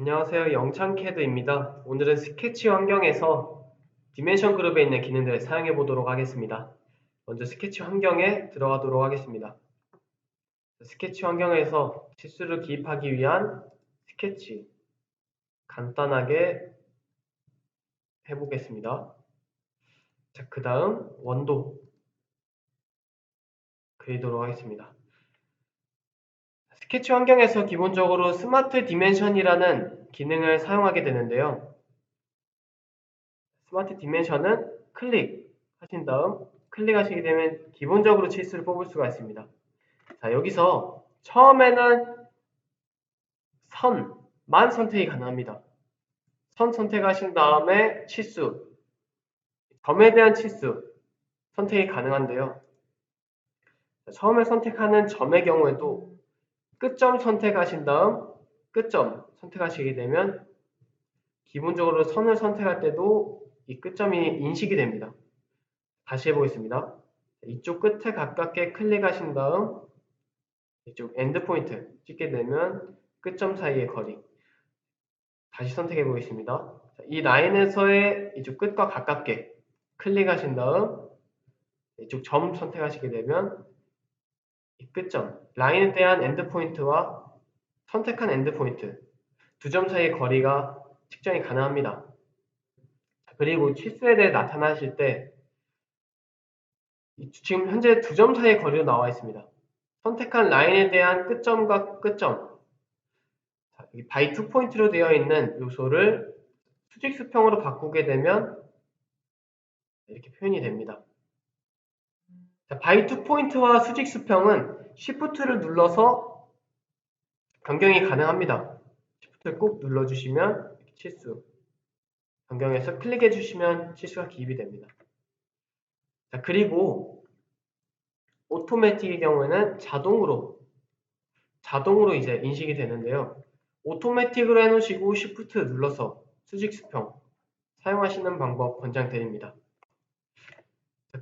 안녕하세요. 영창캐드입니다. 오늘은 스케치 환경에서 디멘션 그룹에 있는 기능들을 사용해 보도록 하겠습니다. 먼저 스케치 환경에 들어가도록 하겠습니다. 스케치 환경에서 치수를 기입하기 위한 스케치 간단하게 해보겠습니다. 자, 그 다음 원도 그리도록 하겠습니다. 스케치 환경에서 기본적으로 스마트 디멘션이라는 기능을 사용하게 되는데요. 스마트 디멘션은 클릭 하신 다음 클릭하시게 되면 기본적으로 치수를 뽑을 수가 있습니다. 자, 여기서 처음에는 선만 선택이 가능합니다. 선 선택하신 다음에 치수, 점에 대한 치수 선택이 가능한데요. 처음에 선택하는 점의 경우에도 끝점 선택하신 다음 끝점 선택하시게 되면 기본적으로 선을 선택할 때도 이 끝점이 인식이 됩니다. 다시 해보겠습니다. 이쪽 끝에 가깝게 클릭하신 다음 이쪽 엔드 포인트 찍게 되면 끝점 사이의 거리 다시 선택해 보겠습니다. 이 라인에서의 이쪽 끝과 가깝게 클릭하신 다음 이쪽 점 선택하시게 되면 이 끝점, 라인에 대한 엔드포인트와 선택한 엔드포인트 두 점 사이의 거리가 측정이 가능합니다. 그리고 치수에 대해 나타나실 때 지금 현재 두 점 사이의 거리로 나와 있습니다. 선택한 라인에 대한 끝점과 끝점 바이 투 포인트로 되어 있는 요소를 수직 수평으로 바꾸게 되면 이렇게 표현이 됩니다. 바이 투 포인트와 수직 수평은 Shift를 눌러서 변경이 가능합니다. Shift를 꾹 눌러주시면 치수 변경해서 클릭해 주시면 치수가 기입이 됩니다. 자, 그리고 오토매틱의 경우에는 자동으로 자동으로 이제 인식이 되는데요. 오토매틱으로 해놓으시고 Shift 눌러서 수직 수평 사용하시는 방법 권장드립니다.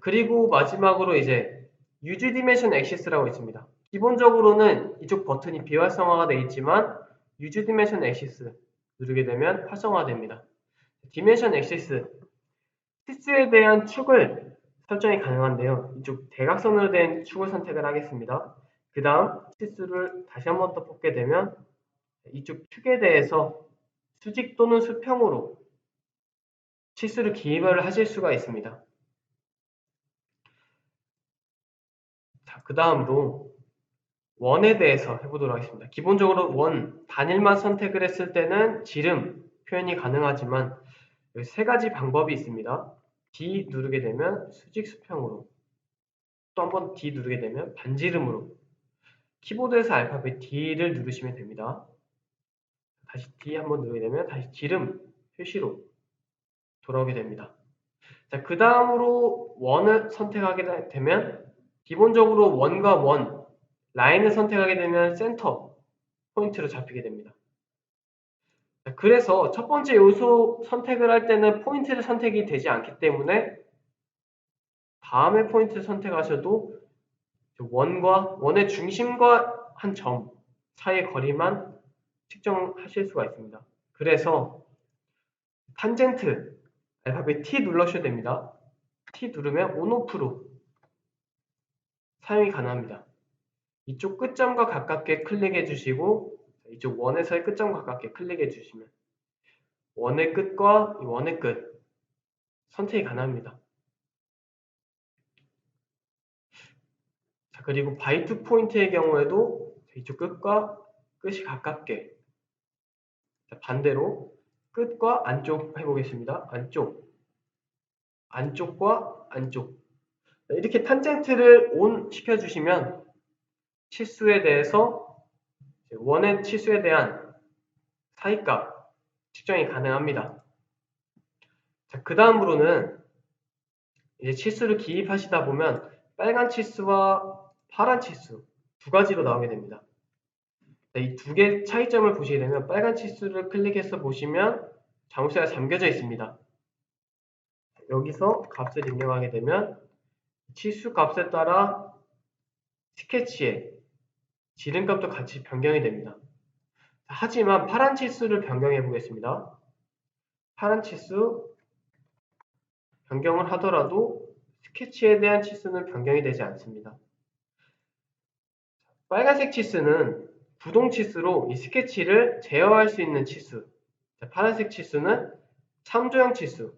그리고 마지막으로 이제 Use Dimension Axis라고 있습니다. 기본적으로는 이쪽 버튼이 비활성화가 되어 있지만 Use Dimension Axis 누르게 되면 활성화됩니다. Dimension Axis 치수에 대한 축을 설정이 가능한데요. 이쪽 대각선으로 된 축을 선택을 하겠습니다. 그 다음 치수를 다시 한 번 더 뽑게 되면 이쪽 축에 대해서 수직 또는 수평으로 치수를 기입을 하실 수가 있습니다. 자, 그 다음으로 원에 대해서 해보도록 하겠습니다. 기본적으로 원 단일만 선택을 했을 때는 지름 표현이 가능하지만 세 가지 방법이 있습니다. D 누르게 되면 수직 수평으로 또 한 번 D 누르게 되면 반지름으로 키보드에서 알파벳 D를 누르시면 됩니다. 다시 D 한번 누르게 되면 다시 지름 표시로 돌아오게 됩니다. 자, 그 다음으로 원을 선택하게 되면 기본적으로 원과 원 라인을 선택하게 되면 센터 포인트로 잡히게 됩니다. 자, 그래서 첫 번째 요소 선택을 할 때는 포인트를 선택이 되지 않기 때문에 다음에 포인트를 선택하셔도 원과 원의 중심과 한 점 사이의 거리만 측정하실 수가 있습니다. 그래서 탄젠트 알파벳 T 눌러셔야 됩니다. T 누르면 온오프로 사용이 가능합니다. 이쪽 끝점과 가깝게 클릭해 주시고 이쪽 원에서의 끝점과 가깝게 클릭해 주시면 원의 끝과 원의 끝 선택이 가능합니다. 자, 그리고 바이트 포인트의 경우에도 이쪽 끝과 끝이 가깝게 자, 반대로 끝과 안쪽 해보겠습니다. 안쪽 안쪽과 안쪽 이렇게 탄젠트를 온 시켜주시면 치수에 대해서 원의 치수에 대한 사이값 측정이 가능합니다. 자, 그 다음으로는 이제 치수를 기입하시다 보면 빨간 치수와 파란 치수 두 가지로 나오게 됩니다. 이 두개 차이점을 보시게 되면 빨간 치수를 클릭해서 보시면 자물쇠가 잠겨져 있습니다. 여기서 값을 입력하게 되면 치수 값에 따라 스케치에 지름값도 같이 변경이 됩니다. 하지만 파란 치수를 변경해 보겠습니다. 파란 치수 변경을 하더라도 스케치에 대한 치수는 변경이 되지 않습니다. 빨간색 치수는 부동 치수로 이 스케치를 제어할 수 있는 치수. 파란색 치수는 참조형 치수.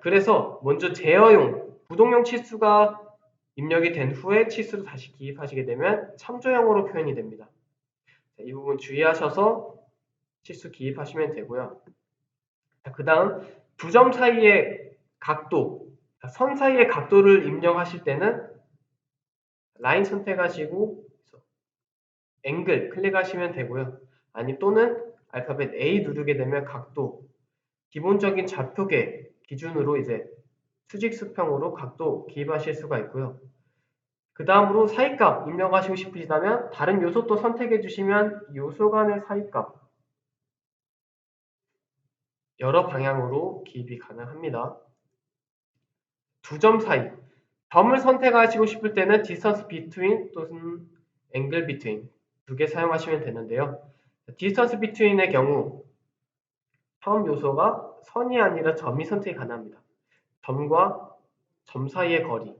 그래서 먼저 제어용, 부동용 치수가 입력이 된 후에 치수를 다시 기입하시게 되면 참조형으로 표현이 됩니다. 이 부분 주의하셔서 치수 기입하시면 되고요. 그 다음 두 점 사이의 각도, 선 사이의 각도를 입력하실 때는 라인 선택하시고 앵글 클릭하시면 되고요. 아니 또는 알파벳 A 누르게 되면 각도, 기본적인 좌표계 기준으로 이제 수직 수평으로 각도 기입하실 수가 있고요. 그 다음으로 사이값 입력하시고 싶으시다면 다른 요소 또 선택해 주시면 요소 간의 사이값 여러 방향으로 기입이 가능합니다. 두 점 사이 점을 선택하시고 싶을 때는 distance between 또는 angle between 두 개 사용하시면 되는데요. distance between의 경우 처음 요소가 선이 아니라 점이 선택이 가능합니다. 점과 점 사이의 거리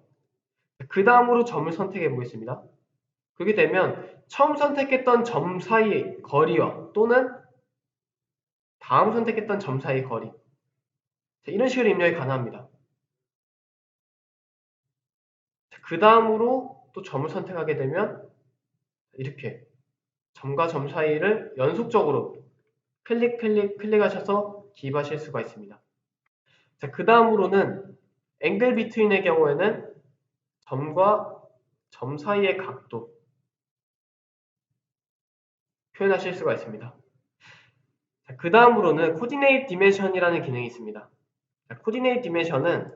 그 다음으로 점을 선택해 보겠습니다. 그렇게 되면 처음 선택했던 점 사이의 거리와 또는 다음 선택했던 점 사이의 거리 이런 식으로 입력이 가능합니다. 그 다음으로 또 점을 선택하게 되면 이렇게 점과 점 사이를 연속적으로 클릭 클릭 클릭하셔서 기입하실 수가 있습니다. 자, 그 다음으로는 앵글 비트윈의 경우에는 점과 점 사이의 각도 표현하실 수가 있습니다. 그 다음으로는 코디네이트 디멘션이라는 기능이 있습니다. 코디네이트 디멘션은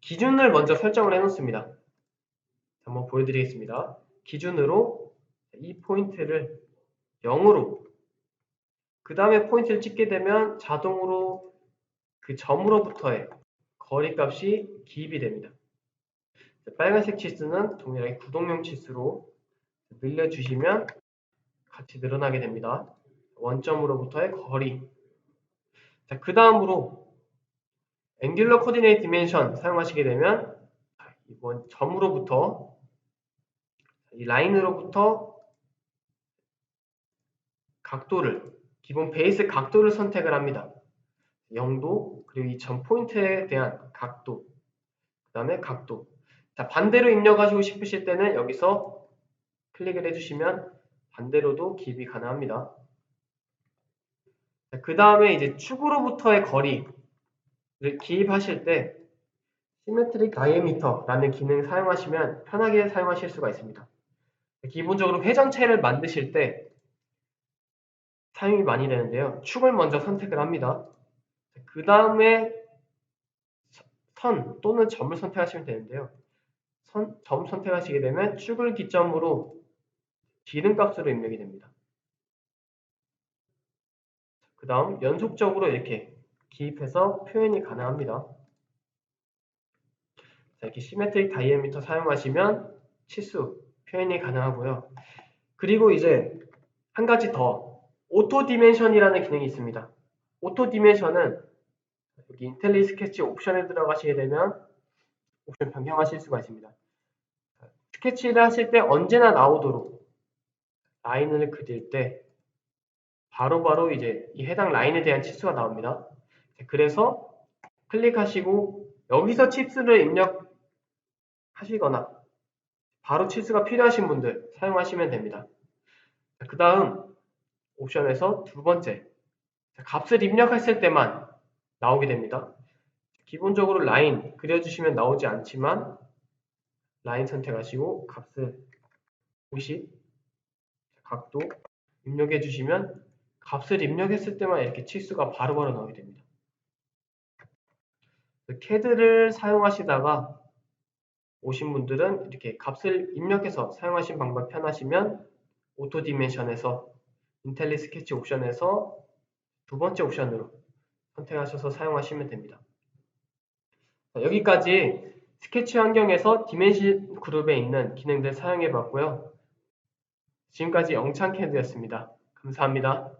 기준을 먼저 설정을 해 놓습니다. 한번 보여드리겠습니다. 기준으로 이 포인트를 0으로 그 다음에 포인트를 찍게 되면 자동으로 그 점으로부터의 거리값이 기입이 됩니다. 빨간색 치수는 동일하게 구동용 치수로 늘려주시면 같이 늘어나게 됩니다. 원점으로부터의 거리. 자, 그 다음으로 Angular Coordinate Dimension 사용하시게 되면 이번 점으로부터 이 라인으로부터 각도를 기본 베이스 각도를 선택을 합니다. 0도 그리고 이 점 포인트에 대한 각도 그 다음에 각도 자, 반대로 입력하시고 싶으실 때는 여기서 클릭을 해주시면 반대로도 기입이 가능합니다. 그 다음에 이제 축으로부터의 거리를 기입하실 때 시메트릭 다이미터라는 기능 을 사용하시면 편하게 사용하실 수가 있습니다. 기본적으로 회전체를 만드실 때 사용이 많이 되는데요. 축을 먼저 선택을 합니다. 그 다음에 선 또는 점을 선택하시면 되는데요. 선, 점 선택하시게 되면 축을 기점으로 기름값으로 입력이 됩니다. 그 다음 연속적으로 이렇게 기입해서 표현이 가능합니다. 자, 이렇게 시메트릭 다이애미터 사용하시면 치수 표현이 가능하고요. 그리고 이제 한 가지 더 오토 디멘션이라는 기능이 있습니다. 오토 디멘션은 여기 인텔리 스케치 옵션에 들어가시게 되면 옵션 변경하실 수가 있습니다. 스케치를 하실 때 언제나 나오도록 라인을 그릴 때 바로바로 바로 이제 이 해당 라인에 대한 치수가 나옵니다. 그래서 클릭하시고 여기서 치수를 입력하시거나 바로 치수가 필요하신 분들 사용하시면 됩니다. 그 다음 옵션에서 두 번째 값을 입력했을 때만 나오게 됩니다. 기본적으로 라인 그려주시면 나오지 않지만 라인 선택하시고 값을 50 각도 입력해 주시면 값을 입력했을 때만 이렇게 치수가 바로바로 나오게 됩니다. 캐드를 사용하시다가 오신 분들은 이렇게 값을 입력해서 사용하신 방법 편하시면 오토 디멘션에서 인텔리 스케치 옵션에서 두 번째 옵션으로 선택하셔서 사용하시면 됩니다. 여기까지 스케치 환경에서 디멘시 그룹에 있는 기능들 사용해 봤고요. 지금까지 영창캐드였습니다. 감사합니다.